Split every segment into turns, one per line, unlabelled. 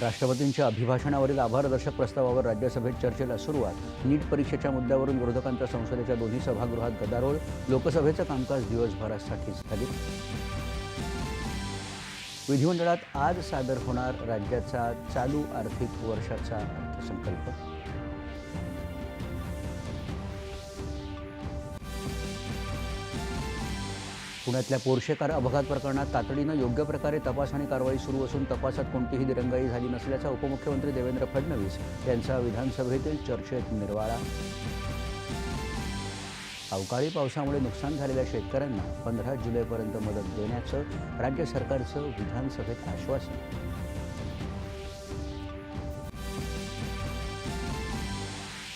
राष्ट्रपतींच्या अभिभाषणावरील आभारदर्शक प्रस्तावावर राज्यसभेत चर्चेला सुरुवात. नीट परीक्षेच्या मुद्द्यावरून विरोधकांचा संसदेच्या दोन्ही सभागृहात गदारोळ. लोकसभेचं कामकाज दिवसभरासाठी स्थगित. विधिमंडळात आज सादर होणार राज्याचा चालू आर्थिक वर्षाचा अर्थसंकल्प. पुण्यातल्या पोर्शे कार अपघात प्रकरणात तातडीनं योग्य प्रकारे तपास आणि कारवाई सुरू असून तपासात कोणतीही दिरंगाई झाली नसल्याचा उपमुख्यमंत्री देवेंद्र फडणवीस यांचा विधानसभेतील चर्चेत निर्वाळा. अवकाळी पावसामुळे नुकसान झालेल्या शेतकऱ्यांना पंधरा जुलैपर्यंत मदत देण्याचं राज्य सरकारचं विधानसभेत आश्वासन.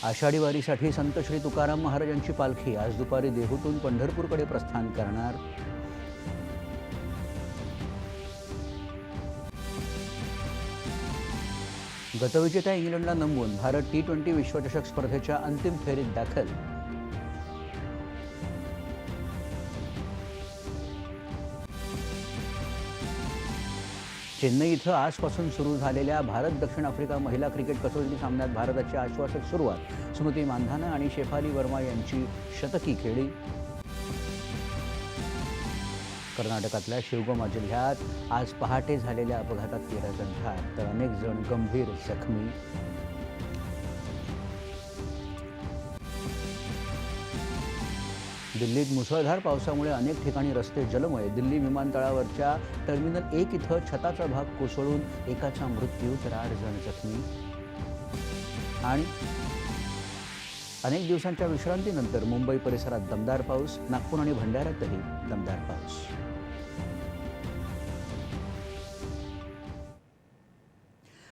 आषाढी वारीसाठी संत श्री तुकाराम महाराजांची पालखी आज दुपारी देहूतून पंढरपूरकडे प्रस्थान करणार. गतविजेत्या इंग्लंडला नमवून भारत टी ट्वेंटी विश्वचषक स्पर्धेच्या अंतिम फेरीत दाखल चेन्नई इथं आजपासून सुरू झालेल्या भारत दक्षिण आफ्रिका महिला क्रिकेट कसोटी सामन्यात भारताची आश्वासक सुरुवात. स्मृती मानधाना आणि शेफाली वर्मा यांची शतकी खेळी. कर्नाटकातल्या शिवगोमा जिल्ह्यात आज पहाटे झालेल्या अपघातात तेरा जण ठार तर अनेक जण गंभीर जखमी. दिल्लीत मुसळधार पावसामुळे अनेक ठिकाणी रस्ते जलमय. दिल्ली विमानतळावरच्या टर्मिनल एक इथं छताचा भाग कोसळून एकाचा मृत्यू तर आठ जण जखमी आणि अनेक दिवसांच्या विश्रांतीनंतर मुंबई परिसरात दमदार पाऊस नागपूर आणि भंडाऱ्यातही दमदार पाऊस.